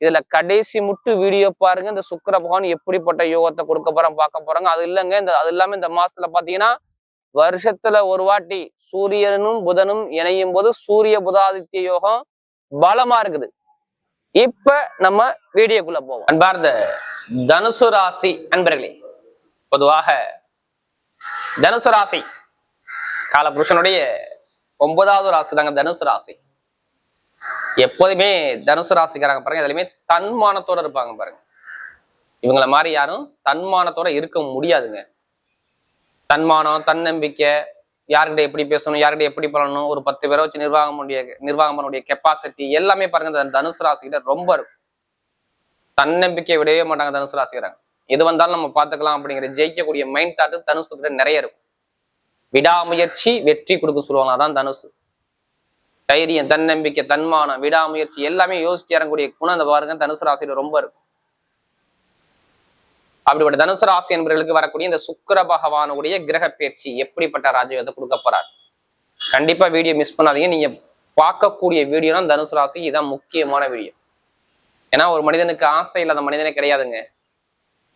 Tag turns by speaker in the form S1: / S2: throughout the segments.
S1: இதுல கடைசி முட்டு வீடியோ பாருங்க. இந்த சுக்கர பகவான் எப்படிப்பட்ட யோகத்தை கொடுக்க போறோம் பார்க்க போறாங்க. அது இல்லைங்க. இந்த அது இல்லாம இந்த மாசத்துல பாத்தீங்கன்னா வருஷத்துல ஒரு வாட்டி சூரியனும் புதனும் இணையும் போது சூரிய புதாதித்ய யோகம் பலமா இருக்குது. இப்ப நம்ம வீடியோக்குள்ள போவோம். அன்பார்ந்த தனுசு ராசி அன்பர்களே பொதுவாக தனுசு ராசி காலபுருஷனுடைய ஒன்பதாவது ராசி தாங்க தனுசு ராசி. எப்போதுமே தனுசு ராசிக்காரங்க பாருங்க எதுலையுமே தன்மானத்தோட இருப்பாங்க பாருங்க. இவங்களை மாதிரி யாரும் தன்மானத்தோட இருக்க முடியாதுங்க. தன்மானம் தன்னம்பிக்கை யார்கிட்ட எப்படி பேசணும் யார்கிட்ட எப்படி பண்ணணும் ஒரு பத்து பேரை வச்சு நிர்வாகம் முடிய நிர்வாகம் பண்ணக்கூடிய கெப்பாசிட்டி எல்லாமே பாருங்க தனுசு ராசிக்கிட்ட ரொம்ப இருக்கும். தன்னம்பிக்கை விடவே மாட்டாங்க தனுசு ராசிக்காரங்க. எது வந்தாலும் நம்ம பார்த்துக்கலாம் அப்படிங்கிற ஜெயிக்கக்கூடிய மைண்ட் தாட்டு தனுசு கிட்ட நிறைய இருக்கும். விடாமுயற்சி வெற்றி கொடுக்க சொல்லுவாங்க அதான் தனுசு. தைரியம் தன்னம்பிக்கை தன்மானம் விடாமுயற்சி எல்லாமே யோசிச்சு இறங்கக்கூடிய குணம் அந்த பாருங்க தனுசு ராசியில ரொம்ப இருக்கும். அப்படிப்பட்ட தனுசு ராசி என்பவர்களுக்கு வரக்கூடிய இந்த சுக்கர பகவானுடைய கிரக பயிற்சி எப்படிப்பட்ட ராஜயோகத்தை கொடுக்க போறார்? கண்டிப்பா வீடியோ மிஸ் பண்ணாதீங்க. நீங்க பார்க்கக்கூடிய வீடியோனா தனுசு ராசி இதான் முக்கியமான வீடியோ. ஏன்னா ஒரு மனிதனுக்கு ஆசை இல்லாத மனிதனே கிடையாதுங்க.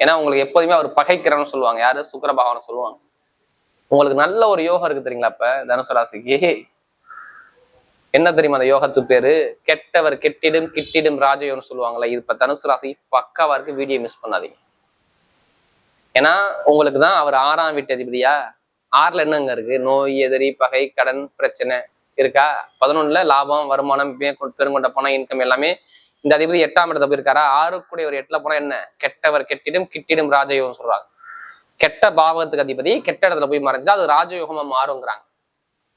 S1: ஏன்னா உங்களுக்கு எப்போதுமே அவர் பகைக்கிறன்னு சொல்லுவாங்க. யாரு? சுக்கர பகவானை சொல்லுவாங்க. உங்களுக்கு நல்ல ஒரு யோகம் இருக்கு தெரியுங்களா இப்ப தனுசு ராசிக்கு? என்ன தெரியுமா அந்த யோகத்து பேரு? கெட்டவர் கெட்டிடும் கிட்டிடும் ராஜயோகம்னு சொல்லுவாங்கல்ல இது இப்ப தனுசு ராசி பக்காவா இருக்கு வீடியோ மிஸ் பண்ணாதீங்க. ஏன்னா உங்களுக்கு தான் அவர் ஆறாம் வீட்டு அதிபதியா? ஆறுல என்னங்க இருக்கு? நோய் எதிரி பகை கடன் பிரச்சனை இருக்கா? பதினொன்னுல லாபம் வருமானம் பெருங்கொண்ட பணம் இன்கம் எல்லாமே இந்த அதிபதி எட்டாம் இடத்துல போயிருக்காரா? ஆறுக்குடைய ஒரு எட்டுல போனா என்ன? கெட்டவர் கெட்டிடும் கிட்டிடும் ராஜயோகம் சொல்றாங்க. கெட்ட பாவகத்துக்கு அதிபதி கெட்ட இடத்துல போய் மறைஞ்சா அது ராஜயோகமா மாறுங்கிறாங்க.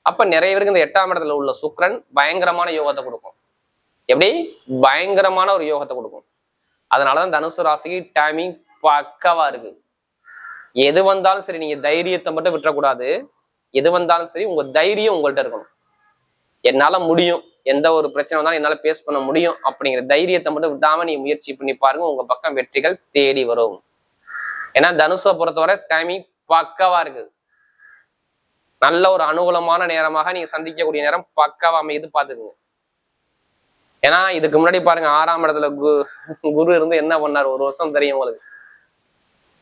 S1: அப்ப நிறைய பேருக்கு இந்த எட்டாம் இடத்துல உள்ள சுக்கிரன் பயங்கரமான யோகத்தை கொடுக்கும். எப்படி? பயங்கரமான ஒரு யோகத்தை கொடுக்கும். அதனாலதான் தனுசு ராசிக்கு டைமிங் பக்கவா இருக்கு. எது வந்தாலும் சரி நீங்க தைரியத்தை மட்டும் விட்டுறக்கூடாது. எது வந்தாலும் சரி உங்க தைரியம் உங்கள்கிட்ட இருக்கணும். என்னால முடியும். எந்த ஒரு பிரச்சனை வந்தாலும் என்னால பேஸ் பண்ண முடியும் அப்படிங்கிற தைரியத்தை மட்டும் விடாம நீங்க முயற்சி பண்ணி பாருங்க உங்க பக்கம் வெற்றிகள் தேடி வரும். ஏன்னா தனுஷை பொறுத்தவரை டைமிங் பக்கவா இருக்குது நல்ல ஒரு அனுகூலமான நேரமாக நீங்க சந்திக்கக்கூடிய நேரம் பக்காவா அமைது பாத்துக்குங்க ஏன்னா இதுக்கு முன்னாடி பாருங்க ஆறாம் இடத்துல கு- குரு இருந்து என்ன பண்ணார்? ஒரு வருஷம் தெரியும் உங்களுக்கு.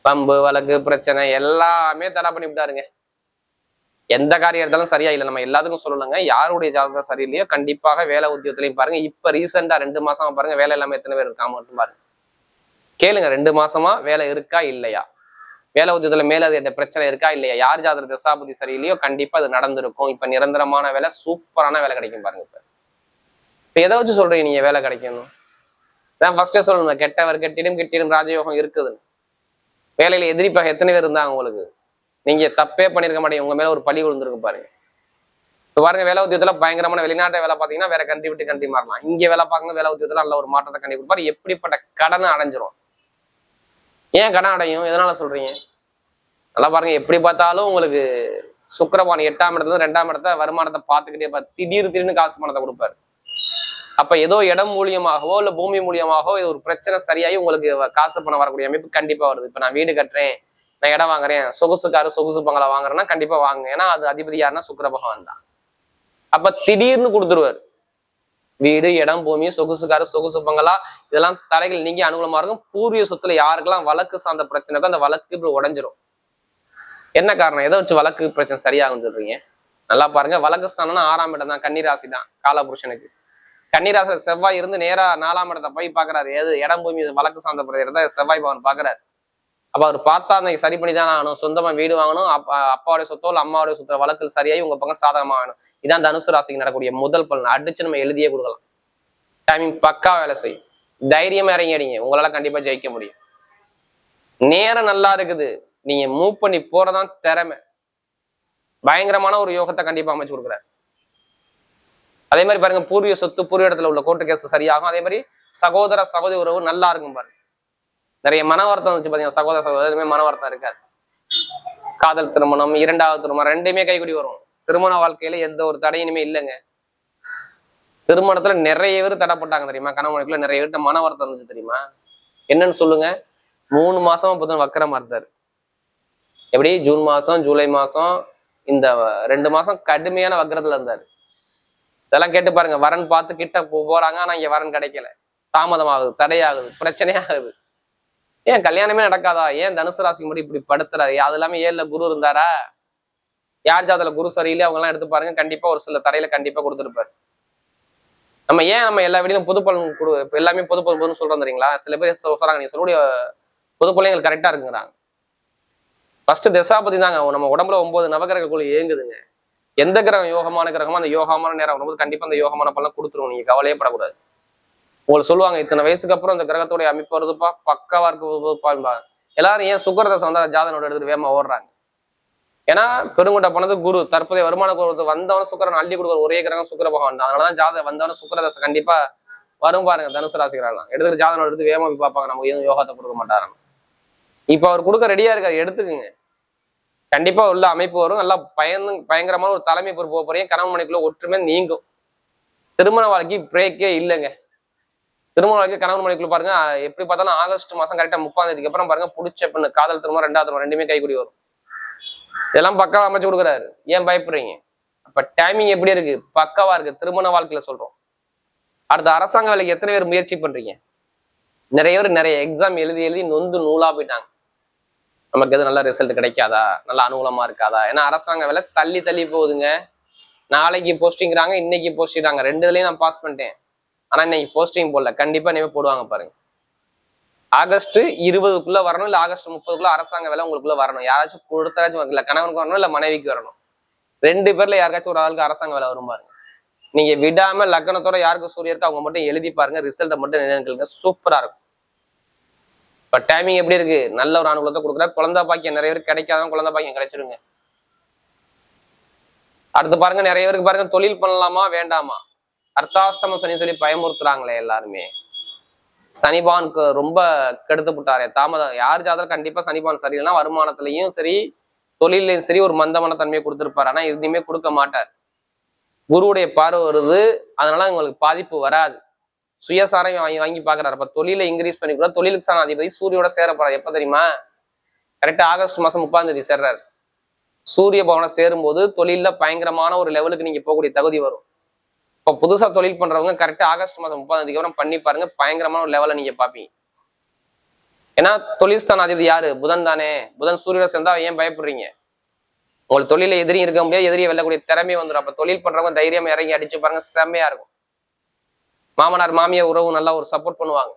S1: பம்பு வழக்கு பிரச்சனை எல்லாமே தடை பண்ணி விட்டாருங்க. எந்த காரியம் எடுத்தாலும் சரியா இல்லை. நம்ம எல்லாத்துக்கும் சொல்லணுங்க. யாருடைய ஜாதகம் சரியில்லையோ கண்டிப்பாக வேலை உத்தியோகத்திலையும் பாருங்க. இப்ப ரீசெண்டா ரெண்டு மாசமா பாருங்க வேலை இல்லாம எத்தனை பேர் இருக்காம மட்டும் பாருங்க. கேளுங்க ரெண்டு மாசமா வேலை இருக்கா இல்லையா? வேலை உத்தியத்துல மேல அது பிரச்சனை இருக்கா இல்லையா? யார் ஜாதக தசாபதி சரியில்லையோ கண்டிப்பா அது நடந்திருக்கும். இப்ப நிரந்தரமான வேலை சூப்பரான வேலை கிடைக்கும் பாருங்க இப்ப. இப்ப எதை வச்சு சொல்றீங்க நீங்க வேலை கிடைக்கணும்? நான் ஃபர்ஸ்டே சொல்லணும் கெட்டவர் கெட்டிடும் கெட்டிடும் ராஜயோகம் இருக்குதுன்னு. வேலையில எதிரி எத்தனை பேர் இருந்தாங்க உங்களுக்கு? நீங்க தப்பே பண்ணிருக்க மாட்டீங்க. உங்க மேல ஒரு பழி விழுந்திருக்கு பாருங்க. இப்ப பாருங்க வேலை உத்தியத்துல பயங்கரமான வெளிநாட்டை வேலை பாத்தீங்கன்னா வேற கண்ட்ரி விட்டு கண்ட்ரி மாறலாம். இங்க வேலை பார்க்கணும் வேலை உத்தியத்துல நல்ல ஒரு மாற்றத்தை கண்டி கொடுப்பாரு எப்படிப்பட்ட கடனை அடைஞ்சிரும். ஏன் கடன் அடையும்? எதனால சொல்றீங்க? நல்லா பாருங்க எப்படி பார்த்தாலும் உங்களுக்கு சுக்கிரபான் எட்டாம் இடத்துல ரெண்டாம் இடத்த வருமானத்தை பார்த்துக்கிட்டே பார்த்து திடீர் திடீர்னு காசு பணத்தை கொடுப்பாரு. அப்ப ஏதோ இடம் மூலியமாகவோ இல்ல பூமி மூலியமாகவோ ஒரு பிரச்சனை சரியாகி உங்களுக்கு காசு பணம் வரக்கூடிய அமைப்பு கண்டிப்பா வருது. இப்ப நான் வீடு கட்டுறேன் நான் இடம் வாங்குறேன் சொகுசுக்காரு சொகுசு பங்களா வாங்குறேன்னா கண்டிப்பா வாங்குங்க. ஏன்னா அது அதிபதி யாருன்னா சுக்கர பகவான் தான். அப்ப திடீர்னு கொடுத்துருவாரு. வீடு இடம் பூமி சொகுசுக்காரு சொகுசு பங்களா இதெல்லாம் தலைகள் நீங்க அனுகூலமா இருக்கும். பூர்வீக சொத்துல யாருக்கெல்லாம் வழக்கு சார்ந்த பிரச்சனைக்கோ அந்த வழக்கு இப்படி உடஞ்சிரும். என்ன காரணம்? எதை வச்சு வழக்கு பிரச்சனை சரியாகும் சொல்றீங்க? நல்லா பாருங்க. வழக்கு ஸ்தானம்னா ஆறாம் இடம் தான். கன்னிராசி தான் காலபுருஷனுக்கு. கன்னிராசி செவ்வாய் இருந்து நேரா நாலாம் இடத்தை போய் பாக்குறாரு எது? இடம் பூமி வழக்கு சார்ந்த பிரச்சனை செவ்வாய் பவன் பாக்குறாரு அப்ப அவர் பார்த்தா சரி பண்ணி தான் ஆகணும். சொந்தமா வீடு வாங்கணும். அப்பா அப்பாவுடைய சொத்தோ இல்ல அம்மாவுடைய சொத்தோ வழக்கில் சரியாகி உங்க பக்கம் சாதகமாக ஆகணும். இதான் தனுசு ராசிக்கு நடக்கூடிய முதல் பலன். அடிச்சு நம்ம எழுதியே கொடுக்கலாம். டைமிங் பக்கா வேலை செய்யும். தைரியம் இறங்கிடுங்க உங்களால கண்டிப்பா ஜெயிக்க முடியும். நேரம் நல்லா இருக்குது. நீங்க மூவ் பண்ணி போறதான் திறமை. பயங்கரமான ஒரு யோகத்தை கண்டிப்பா அமைச்சு கொடுக்குறாரு. அதே மாதிரி பாருங்க பூர்வீக சொத்து பூர்வீக இடத்துல உள்ள கோர்ட்டு கேஸ் சரியாகும். அதே மாதிரி சகோதர சகோதரி உறவு நல்லா இருக்கும் பாருங்க. நிறைய மன வருத்தம் வச்சு பாத்தீங்கன்னா சகோதர சகோதரமே எதுவுமே மன வருத்தம் இருக்காது. காதல் திருமணம் இரண்டாவது திருமணம் ரெண்டுமே கைகூடி வரும். திருமண வாழ்க்கையில எந்த ஒரு தடையுமே இல்லைங்க. திருமணத்துல நிறைய பேர் தடைப்பட்டாங்க தெரியுமா? கணவனுக்குள்ள நிறைய பேர்கிட்ட மன வருத்தம் இருந்துச்சு தெரியுமா? என்னன்னு சொல்லுங்க. மூணு மாசமா புதன் வக்கரமா இருந்தாரு. எப்படி? ஜூன் மாசம் ஜூலை மாசம் இந்த ரெண்டு மாசம் கடுமையான வக்கரத்துல இருந்தாரு. இதெல்லாம் கேட்டு பாருங்க. வரன் பார்த்து கிட்ட போறாங்க. ஆனா இங்க வரன் கிடைக்கல. தாமதமாகுது தடையாகுது பிரச்சனையாகுது. ஏன் கல்யாணமே நடக்காதா? ஏன் தனுசு ராசி மட்டும் இப்படி படுத்துறாரு? அது இல்லாம ஏழுல குரு இருந்தாரா? யார் ஜாதல குரு சரியில்லை அவங்க எல்லாம் எடுத்து பாருங்க. கண்டிப்பா ஒரு சில தடையில கண்டிப்பா கொடுத்துருப்பாரு. நம்ம ஏன் நம்ம எல்லா வீடியும் பொது பலன் கொடு எல்லாமே பொது பலன் சொல்றோம் தெரியுங்களா? சில பேர் சொல்றாங்க நீங்க சொல்லக்கூடிய பொது எங்களுக்கு கரெக்டா இருக்குங்கிறாங்க. ஃபர்ஸ்ட் தசாபதி தாங்க. நம்ம உடம்புல ஒன்பது நவகிரக குழு இயங்குதுங்க எந்த கிரகம் யோகமான கிரகமோ அந்த யோகமான நேரம் வரும்போது கண்டிப்பா அந்த யோகமான பலன் கொடுத்துருவோம். நீங்க கவலையே படக்கூடாது. உங்களுக்கு சொல்லுவாங்க இத்தனை வயசுக்கு அப்புறம் இந்த கிரகத்தோடைய அமைப்பு வருதுப்பா பக்காவா இருக்குப்பா எல்லாரும் ஏன் சுக்கரதசை வந்தா ஜாதனோட எடுத்துட்டு வேகமா ஓடுறாங்க? ஏன்னா பெருங்குண்ட போனது குரு தற்போதைய வருமான குரு வந்தவன சுக்கரன் அள்ளி கொடுக்குற ஒரே கிரகம் சுக்கர பகவான் தான். அதனாலதான் ஜாத வந்தவன சுக்கரதசை கண்டிப்பா வரும் பாருங்க தனுசு ராசிகரெல்லாம் எடுத்துட்டு ஜாதனோட எடுத்து வேகமா போய் பார்ப்பாங்க. நம்ம எதுவும் யோகத்தை கொடுக்க மாட்டாராம் இப்ப அவர் கொடுக்க ரெடியா இருக்காரு எடுத்துக்குங்க. கண்டிப்பா உள்ள அமைப்பு வரும். நல்லா பயந்து பயங்கரமான ஒரு தலைமை பொறுப்பு போக போறீங்க. கணவன் மனைக்குள்ள ஒற்றுமை நீங்கும். திருமண வாழ்க்கை பிரேக்கே இல்லைங்க. திருமணம் கணவன் மனைக்குள்ள பாருங்க எப்படி பார்த்தாலும் ஆகஸ்ட் மாசம் கரெக்டா முப்பாம் தேதிக்கு அப்புறம் பாருங்க புடிச்ச பெண்ணு காதல் திருமணம் ரெண்டாவது திருமணம் ரெண்டுமே கைக்கூடி வரும். இதெல்லாம் பக்காவா அமைச்சு கொடுக்குறாரு. ஏன் பயப்படுறீங்க? அப்ப டைமிங் எப்படி இருக்கு? பக்காவா இருக்கு. திருமண வாழ்க்கையில சொல்றோம். அடுத்த அரசாங்க வேலைக்கு எத்தனை பேர் முயற்சி பண்றீங்க? நிறைய பேர் நிறைய எக்ஸாம் எழுதி எழுதி நொந்து நூலா போயிட்டாங்க. நமக்கு எது நல்ல ரிசல்ட் கிடைக்காதா? நல்ல அனுகூலமா இருக்காதா? ஏன்னா அரசாங்க வேலை தள்ளி தள்ளி போகுதுங்க. நாளைக்கு போஸ்டிங்கிறாங்க இன்னைக்கு போஸ்டிங்கிறாங்க ரெண்டு நான் பாஸ் பண்ணிட்டேன். ஆனா இன்னைக்கு போஸ்டிங் போடல கண்டிப்பா இனிமே போடுவாங்க பாருங்க. ஆகஸ்ட் இருபதுக்குள்ள வரணும் இல்ல ஆகஸ்ட் முப்பதுக்குள்ள அரசாங்க வேலை உங்களுக்குள்ள வரணும். யாராச்சும் கொடுத்தாச்சும் இல்ல கணவனுக்கு வரணும் இல்ல மனைவிக்கு வரணும். ரெண்டு பேர்ல யாருக்காச்சும் ஒரு ஆளுக்கு அரசாங்க வேலை வரும் பாருங்க. நீங்க விடாம லக்னத்தோட யாருக்கு சூரிய இருக்கோ அவங்க மட்டும் எழுதி பாருங்க ரிசல்ட்டை மட்டும் நினைவுங்க சூப்பரா இருக்கும். இப்ப டைமிங் எப்படி இருக்கு? நல்ல ஒரு அனுகூலத்தை கொடுக்குற குழந்தை பாக்கியம் நிறைய பேருக்கு கிடைக்காதான் குழந்தை பாக்கியம் கிடைச்சிருங்க. அடுத்து பாருங்க நிறைய பேருக்கு பாருங்க தொழில் பண்ணலாமா வேண்டாமா? அர்த்தாஷ்டம சனி சொல்லி பயமுறுத்துறாங்களே எல்லாருமே. சனிபானுக்கு ரொம்ப கெடுத்து விட்டாரே தாமதம் யார் ஜாதகம் கண்டிப்பா சனிபான் சரியில்லைன்னா வருமானத்திலையும் சரி தொழிலையும் சரி ஒரு மந்தமான தன்மையை கொடுத்துருப்பாரு. ஆனா எதுவுமே கொடுக்க மாட்டார். குருவுடைய பார்வை வருது. அதனால உங்களுக்கு பாதிப்பு வராது. சுயசாரம் வாங்கி வாங்கி பாக்குறாரு அப்ப தொழிலை இன்க்ரீஸ் பண்ணி கூட தொழிலுக்கு சாண அதிபதி சூரியோட சேர போறாரு எப்ப தெரியுமா? கரெக்டா ஆகஸ்ட் மாசம் முப்பாம் தேதி சேர்றாரு. சூரிய பவனை சேரும்போது தொழில்ல பயங்கரமான ஒரு லெவலுக்கு நீங்க போகக்கூடிய தகுதி வரும். இப்போ புதுசாக தொழில் பண்றவங்க கரெக்டாக ஆகஸ்ட் மாதம் முப்பதாம் தேதிக்கு அப்புறம் பண்ணி பாருங்க. பயங்கரமான ஒரு லெவலில் நீங்க பார்ப்பீங்க. ஏன்னா தொழில் ஸ்தான அதிபதி யாரு? புதன் தானே. புதன் சூரியோட சேர்ந்தா ஏன் பயப்படுறீங்க? உங்களுக்கு தொழில எதிரியும் இருக்க முடியாது எதிரியை வெல்லக்கூடிய திறமை வந்துடும் அப்போ தொழில் பண்றவங்க தைரியம் இறங்கி அடிச்சு பாருங்க செம்மையா இருக்கும். மாமனார் மாமியார் உறவு நல்லா ஒரு சப்போர்ட் பண்ணுவாங்க.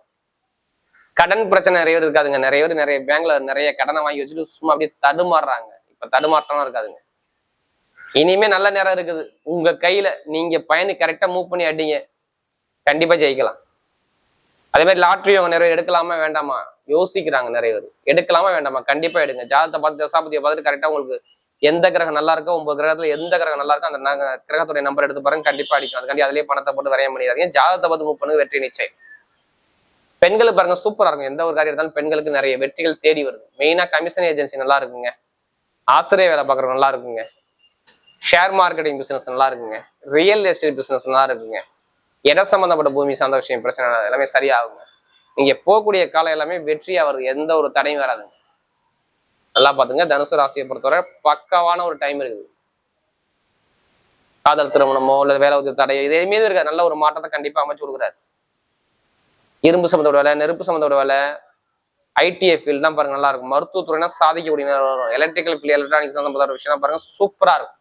S1: கடன் பிரச்சனை நிறைய பேர் இருக்காதுங்க. நிறைய பேர் நிறைய பேங்க்ல நிறைய கடனை வாங்கி வச்சுட்டு சும்மா அப்படியே தடுமாறுறாங்க. இப்ப தடுமாற்றம்லாம் இருக்காதுங்க. இனிமே நல்ல நேரம் இருக்குது. உங்க கையில நீங்க பயணி கரெக்டா மூவ் பண்ணி அடிங்க. கண்டிப்பா ஜெயிக்கலாம். அதே மாதிரி லாட்ரி அவங்க நிறைய எடுக்கலாமா வேண்டாமா? யோசிக்கிறாங்க நிறைய பேர். எடுக்கலாமா வேண்டாமா? கண்டிப்பா எடுங்க. ஜாதத்தை பார்த்து தசாபதியை பார்த்துட்டு கரெக்டா உங்களுக்கு எந்த கிரகம் நல்லா இருக்கோ உங்க கிரகத்துல எந்த கிரகம் நல்லா இருக்கோ அந்த நக- கிரகத்துடைய நம்பர் எடுத்து பாருங்க கண்டிப்பா அடிக்கும். அதுக்காண்டி அதுலயே பணத்தை போட்டு வரைய முடியாதீங்க ஜாதத்தை பார்த்து மூவ் பண்ணுங்க வெற்றி நிச்சயம். பெண்களுக்கு பாருங்க சூப்பரா இருக்கும். எந்த ஒரு காரியம் இருந்தாலும் பெண்களுக்கு நிறைய வெற்றிகள் தேடி வருது. மெயினா கமிஷன் ஏஜென்சி நல்லா இருக்குங்க. ஆசிரியர் வேலை பாக்குறவங்க நல்லா இருக்குங்க. ஷேர் மார்க்கெட்டிங் பிஸ்னஸ் நல்லா இருக்குங்க. ரியல் எஸ்டேட் பிஸ்னஸ் நல்லா இருக்குங்க. இடம் சம்மந்தப்பட்ட பூமி சார்ந்த விஷயம் பிரச்சனை எல்லாமே சரியாகுங்க. நீங்க போகக்கூடிய காலம் எல்லாமே வெற்றியாக வருது எந்த ஒரு தடையும் வராதுங்க. நல்லா பார்த்துங்க. தனுசு ராசியை பொறுத்தவரை பக்காவான ஒரு டைம் இருக்குது. காதல் திருமணமோ இல்லை வேலை உதவி தடையோ இது எதுவுமே இருக்காது நல்ல ஒரு மாற்றத்தை கண்டிப்பாக அமைச்சு கொடுக்குறாரு. இரும்பு சம்மந்தோட வேலை நெருப்பு சம்மந்தோட வேலை ஐடிஐ ஃபீல்ட் தான் பாருங்க நல்லா இருக்கும். மருத்துவத்துறைனா சாதிக்கக்கூடிய நேரம் வரும். எலக்ட்ரிக்கல் ஃபீல்ட் எலக்ட்ரானிக்ஸ் சம்மந்தப்பட்ட விஷயம் பாருங்க சூப்பராக இருக்கும்.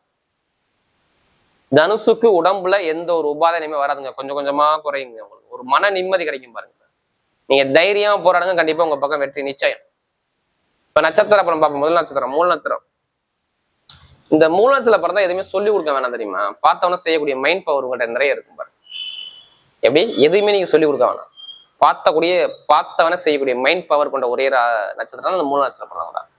S1: தனுசுக்கு உடம்புல எந்த ஒரு உபாதையுமே வராதுங்க. கொஞ்சம் கொஞ்சமா குறையுங்க. உங்களுக்கு ஒரு மன நிம்மதி கிடைக்கும் பாருங்க. நீங்க தைரியமா போராடுங்க. கண்டிப்பா உங்க பக்கம் வெற்றி நிச்சயம். இப்ப நட்சத்திரம் அப்புறம் பார்ப்போம். முதல் நட்சத்திரம் மூல நட்சத்திரம். இந்த மூலத்துல பிறந்தா எதுவுமே சொல்லி கொடுக்க வேணாம் தெரியுமா? பார்த்தவன செய்யக்கூடிய மைண்ட் பவர் உங்கள்கிட்ட நிறைய இருக்கும் பாருங்க. எப்படி? எதுவுமே நீங்க சொல்லி கொடுக்க வேணாம். பார்த்தக்கூடிய பார்த்தவன செய்யக்கூடிய மைண்ட் பவர் கொண்ட ஒரே நட்சத்திரம் அந்த மூல நட்சத்திரம் பிறந்தவங்க. தான்.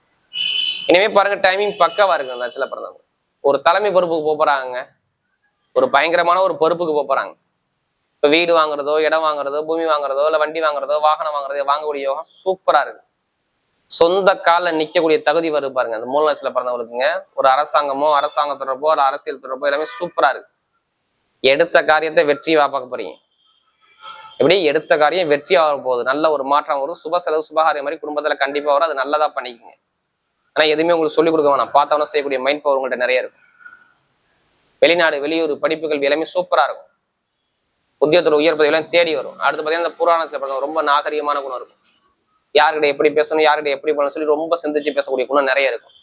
S1: இனிமே பாருங்க டைமிங் பக்கவா இருக்கு அந்த நட்சத்திரம் பிறந்தவங்க. ஒரு தலைமை பொறுப்புக்கு போறாங்க ஒரு பயங்கரமான ஒரு பொறுப்புக்கு போறாங்க. இப்ப வீடு வாங்குறதோ இடம் வாங்குறதோ பூமி வாங்குறதோ இல்ல வண்டி வாங்குறதோ வாகனம் வாங்குறதோ வாங்கக்கூடிய யோகம் சூப்பரா இருக்கு. சொந்த காலில் நிற்கக்கூடிய தகுதி வரும் பாருங்க. அந்த மூல நட்சத்திரம் பிறந்தவங்களுக்குங்க. ஒரு அரசாங்கமோ அரசாங்க தொடர்போ ஒரு அரசியல் தொடர்போ எல்லாமே சூப்பரா இருக்கு. எடுத்த காரியத்தை வெற்றியா பார்க்க போறீங்க. எப்படி? எடுத்த காரியம் வெற்றி வர போகுது. நல்ல ஒரு மாற்றம் வரும். சுப செலவு சுபகாரியம் மாதிரி குடும்பத்துல கண்டிப்பா வரும். அது நல்லதா பண்ணிக்கங்க. ஆனா எதுவுமே உங்களுக்கு சொல்லிக் கொடுக்க வேணாம். பார்த்தவன செய்யக்கூடிய மைண்ட் பவர் உங்கள்கிட்ட நிறைய இருக்கும். வெளிநாடு வெளியூர் படிப்பு கல்வி எல்லாமே சூப்பரா இருக்கும். உத்தியோகத்தோட உயர் பதவியெல்லாம் தேடி வரும். அடுத்து பார்த்தீங்கன்னா இந்த புராணத்தில் பிறந்தவங்க ரொம்ப நாகரிகமான குணம் இருக்கும். யார்கிட்ட எப்படி பேசணும் யார்கிட்ட எப்படி பண்ணணும் சொல்லி ரொம்ப சிந்திச்சு பேசக்கூடிய குணம் நிறைய இருக்கும்.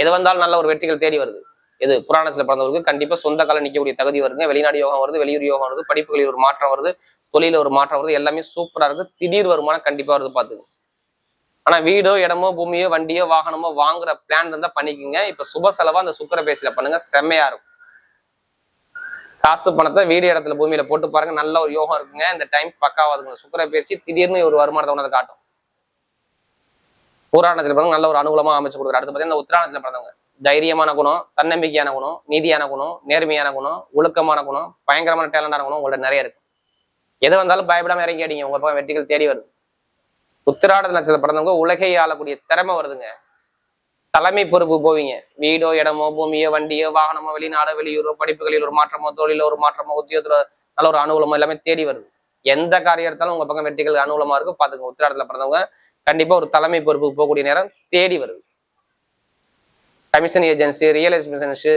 S1: எது வந்தாலும் நல்ல ஒரு வெற்றிகள் தேடி வருது. எது புராணத்துல பிறந்தவருக்கு கண்டிப்பா சொந்த காலம் நிற்கக்கூடிய தகுதி வருங்க. வெளிநாடு யோகம் வருது வெளியூர் யோகம் வருது படிப்புகளில் ஒரு மாற்றம் வருது தொழில ஒரு மாற்றம் வருது எல்லாமே சூப்பரா இருக்கு திடீர் வருமானம் கண்டிப்பா வருது பாத்துங்க ஆனா வீடோ இடமோ பூமியோ வண்டியோ வாகனமோ வாங்குற பிளான் இருந்தா பண்ணிக்கோங்க. இப்ப சுப செலவா அந்த சுக்கர பேசில பண்ணுங்க. செம்மையா இருக்கும். காசு பணத்தை வீடு இடத்துல பூமியில போட்டு பாருங்க. நல்ல ஒரு யோகம் இருக்குங்க. இந்த டைம் பக்காவாதுங்க. சுக்கர பயிற்சி திடீர்னு ஒரு வருமானத்தை உணர்ந்து காட்டும். புராணத்துல பிறகு நல்ல ஒரு அனுகூலமா அமைச்சு கொடுக்குற அடுத்து பார்த்தீங்கன்னா இந்த உத்திராணத்துல பிறந்தவங்க. தைரியமான குணம் தன்னம்பிக்கையான குணம் நீதியான குணம் நேர்மையான குணம் ஒழுக்கமான குணம் பயங்கரமான டேலண்டான குணம் உங்கள்ட்ட நிறைய இருக்கு. எது வந்தாலும் பயப்படாம இறங்கி அடிங்க உங்க பக்கம் வெற்றிகள் தேடி வருது. உத்திராட நட்சத்திரம் பிறந்தவங்க உலகை ஆளக்கூடிய திறமை வருதுங்க. தலைமை பொறுப்பு போவீங்க. வீடோ இடமோ பூமியோ வண்டியோ வாகனமோ வெளிநாடோ வெளியூரோ படிப்புகளில் ஒரு மாற்றமோ தொழிலோ ஒரு மாற்றமோ உத்தியோகத்துல நல்ல ஒரு அனுகூலமோ எல்லாமே தேடி வருது. எந்த காரியம் எடுத்தாலும் உங்க பக்கம் வெற்றிகள் அனுகூலமா இருக்கும். பாத்துங்க உத்திராடத்துல பிறந்தவங்க கண்டிப்பா ஒரு தலைமை பொறுப்புக்கு போகக்கூடிய நேரம் தேடி வருது. Commission agency real estate business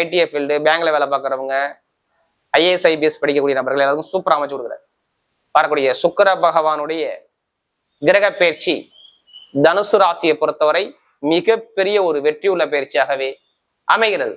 S1: ITI field பேங்க்ல வேலை பார்க்குறவங்க ஐஏஎஸ் ஐபிஎஸ் படிக்கக்கூடிய நபர்கள் எல்லாருக்கும் சூப்பரா அமைச்சு கொடுக்குறாரு. வரக்கூடிய சுக்கர பகவானுடைய கிரக பயிற்சி தனுசு ராசியை பொறுத்தவரை மிகப்பெரிய ஒரு வெற்றி உள்ள பயிற்சியாகவே அமைகிறது.